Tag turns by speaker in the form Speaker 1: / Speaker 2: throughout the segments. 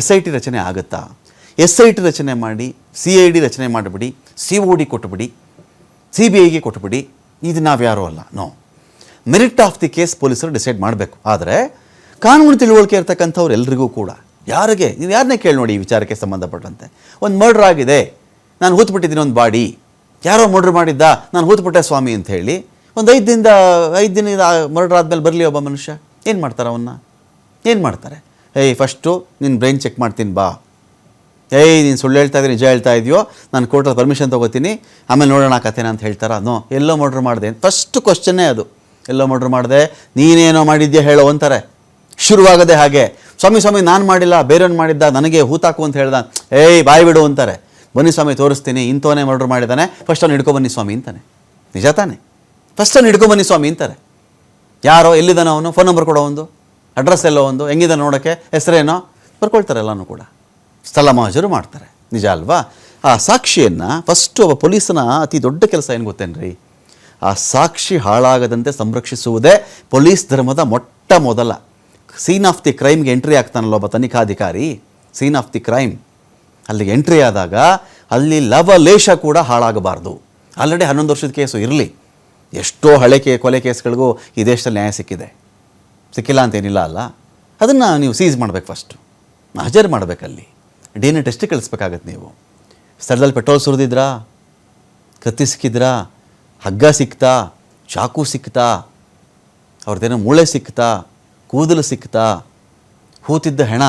Speaker 1: S I T ರಚನೆ ಆಗುತ್ತಾ? S I T ರಚನೆ ಮಾಡಿ ಸಿ ಐ ಡಿ ರಚನೆ ಮಾಡಿಬಿಡಿ ಸಿ ಒ ಡಿ ಕೊಟ್ಟುಬಿಡಿ ಸಿ ಬಿ ಐಗೆ ಕೊಟ್ಟುಬಿಡಿ ಇದು ನಾವ್ಯಾರೂ ಅಲ್ಲ, no. Merit of the case ಪೊಲೀಸರು ಡಿಸೈಡ್ ಮಾಡಬೇಕು. ಆದರೆ, ಕಾನೂನು ತಿಳುವಳಿಕೆ ಇರ್ತಕ್ಕಂಥವ್ರು ಎಲ್ರಿಗೂ ಕೂಡ, ಯಾರಿಗೆ? ನೀವು ಯಾರನ್ನೇ ಕೇಳಿ ನೋಡಿ ಈ ವಿಚಾರಕ್ಕೆ ಸಂಬಂಧಪಟ್ಟಂತೆ. ಒಂದು ಮರ್ಡ್ರ್ ಆಗಿದೆ, ನಾನು ಹೂತ್ಬಿಟ್ಟಿದ್ದೀನಿ ಒಂದು ಬಾಡಿ. ಯಾರೋ ಮರ್ಡ್ರ್ ಮಾಡಿದ್ದ, ನಾನು ಹೂತ್ಬಿಟ್ಟೆ ಸ್ವಾಮಿ ಅಂತ ಹೇಳಿ, ಒಂದು ಐದು ದಿನದ ಐದು ದಿನದ ಮರ್ಡ್ರ್ ಆದಮೇಲೆ ಬರಲಿ ಒಬ್ಬ ಮನುಷ್ಯ. ಏನು ಮಾಡ್ತಾರೆ ಅವನ್ನ ಏನು ಮಾಡ್ತಾರೆ? ಏಯ್ ಫಸ್ಟು ನಿನ್ನ ಬ್ರೈನ್ ಚೆಕ್ ಮಾಡ್ತೀನಿ, ಬಾ. ಏಯ್, ನೀನು ಸುಳ್ಳು ಹೇಳ್ತಾ ಇದ್ದೀನಿ ನಿಜ ಹೇಳ್ತಾ ಇದೆಯೋ? ನಾನು ಕೋರ್ಟಲ್ಲಿ ಪರ್ಮಿಷನ್ ತೊಗೋತೀನಿ. ಆಮೇಲೆ ನೋಡೋಣ ಕಥೆನ ಅಂತ ಹೇಳ್ತಾರೆ? ನೋ, ಎಲ್ಲೋ ಮರ್ಡ್ರ್ ಮಾಡಿದೆ. ಫಸ್ಟ್ ಕ್ವಶನ್ನೇ ಅದು. ಎಲ್ಲೋ ಮರ್ಡ್ರ್ ಮಾಡಿದೆ. ನೀನೇನೋ ಮಾಡಿದ್ಯಾ ಹೇಳೋ ಅಂತಾರೆ. ಶುರುವಾಗದೆ ಹಾಗೆ. ಸ್ವಾಮಿ ಸ್ವಾಮಿ, ನಾನು ಮಾಡಿಲ್ಲ, ಬೇರೆಯವ್ನು ಮಾಡಿದ್ದ, ನನಗೆ ಹೂತಾಕು ಅಂತ ಹೇಳ್ದ. ಏಯ್, ಬಾಯಿ ಬಿಡು ಅಂತಾರೆ. ಬನ್ನಿ ಸ್ವಾಮಿ, ತೋರಿಸ್ತೀನಿ. ಇಂಥವನೇ ಮರ್ಡ್ರ್ ಮಾಡಿದ್ದಾನೆ. ಫಸ್ಟ್ ಅವ್ನು ಹಿಡ್ಕೊ ಬನ್ನಿ ಸ್ವಾಮಿ ಅಂತಾನೆ. ನಿಜ ತಾನೆ? ಫಸ್ಟ್ ಅವ್ನು ಹಿಡ್ಕೊ ಬನ್ನಿ ಸ್ವಾಮಿ ಅಂತಾರೆ. ಯಾರೋ, ಎಲ್ಲಿದ್ದಾನೆ ಅವನು? ಫೋನ್ ನಂಬರ್ ಕೊಡೋ ಒಂದು ಅಡ್ರೆಸ್ ಎಲ್ಲ ಒಂದು, ಹೆಂಗಿದೆ ನೋಡೋಕ್ಕೆ, ಹೆಸರೇನೋ, ಬರ್ಕೊಳ್ತಾರೆ ಎಲ್ಲನೂ ಕೂಡ. ಸ್ಥಳ ಮಹಾಜರು ಮಾಡ್ತಾರೆ. ನಿಜ ಅಲ್ವಾ? ಆ ಸಾಕ್ಷಿಯನ್ನು ಫಸ್ಟು ಒಬ್ಬ ಪೊಲೀಸನ ಅತಿ ದೊಡ್ಡ ಕೆಲಸ ಏನು ಗೊತ್ತೇನ್ರಿ? ಆ ಸಾಕ್ಷಿ ಹಾಳಾಗದಂತೆ ಸಂರಕ್ಷಿಸುವುದೇ ಪೊಲೀಸ್ ಧರ್ಮದ ಮೊಟ್ಟ ಮೊದಲ. ಸೀನ್ ಆಫ್ ದಿ ಕ್ರೈಮ್ಗೆ ಎಂಟ್ರಿ ಆಗ್ತಾನಲ್ಲ ಒಬ್ಬ ತನಿಖಾಧಿಕಾರಿ. ಸೀನ್ ಆಫ್ ದಿ ಕ್ರೈಮ್ ಅಲ್ಲಿಗೆ ಎಂಟ್ರಿ ಆದಾಗ ಅಲ್ಲಿ ಲವಲೇಶ ಕೂಡ ಹಾಳಾಗಬಾರ್ದು. ಆಲ್ರೆಡಿ ಹನ್ನೊಂದು ವರ್ಷದ ಕೇಸು ಇರಲಿ. ಎಷ್ಟೋ ಹಳೆ ಕೇ, ಕೊಲೆ ಕೇಸ್ಗಳಿಗೂ ಈ ದೇಶದಲ್ಲಿ ನ್ಯಾಯ ಸಿಕ್ಕಿದೆ. ಸಿಕ್ಕಿಲ್ಲ ಅಂತೇನಿಲ್ಲ ಅಲ್ಲ, ಅದನ್ನು ನೀವು ಸೀಸ್ ಮಾಡಬೇಕು ಫಸ್ಟು ಹಾಜರು ಮಾಡಬೇಕಲ್ಲಿ. ಡಿ ಎನ್ ಎ ಟೆಸ್ಟಿಗೆ ಕಳಿಸ್ಬೇಕಾಗತ್ತೆ ನೀವು. ಸ್ಥಳದಲ್ಲಿ ಪೆಟ್ರೋಲ್ ಸುರಿದಿದ್ರಾ? ಕತ್ತಿ ಸಿಕ್ಕಿದ್ರಾ? ಹಗ್ಗ ಸಿಕ್ತಾ? ಚಾಕು ಸಿಕ್ತಾ? ಅವ್ರದ್ದೇನೋ ಮೂಳೆ ಸಿಕ್ತಾ? ಕೂದಲು ಸಿಕ್ತಾ? ಹೂತಿದ್ದ ಹೆಣ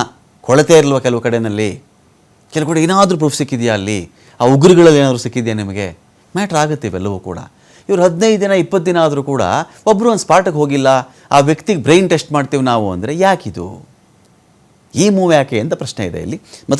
Speaker 1: ಕೊಳತೆ ಇರಲ್ವ ಕೆಲವು ಕಡೆಯಲ್ಲಿ ಕೆಲವು ಕಡೆ ಏನಾದರೂ ಪ್ರೂಫ್ ಸಿಕ್ಕಿದೆಯಾ ಅಲ್ಲಿ? ಆ ಉಗುರುಗಳಲ್ಲಿ ಏನಾದರೂ ಸಿಕ್ಕಿದೆಯಾ ನಿಮಗೆ? ಮ್ಯಾಟ್ರ್ ಆಗುತ್ತೆ ಇವೆಲ್ಲವೂ ಕೂಡ. ಇವ್ರು ಹದಿನೈದು ದಿನ, ಇಪ್ಪತ್ತು ದಿನ ಆದರೂ ಕೂಡ ಒಬ್ಬರು ಒಂದು ಸ್ಪಾಟಕ್ಕೆ ಹೋಗಿಲ್ಲ, ಆ ವ್ಯಕ್ತಿಗೆ ಬ್ರೈನ್ ಟೆಸ್ಟ್ ಮಾಡ್ತೀವಿ ನಾವು ಅಂದರೆ ಯಾಕಿದು? ಈ ಮೂವ್ ಯಾಕೆ ಅಂತ ಪ್ರಶ್ನೆ ಇದೆ ಇಲ್ಲಿ. ಮತ್ತು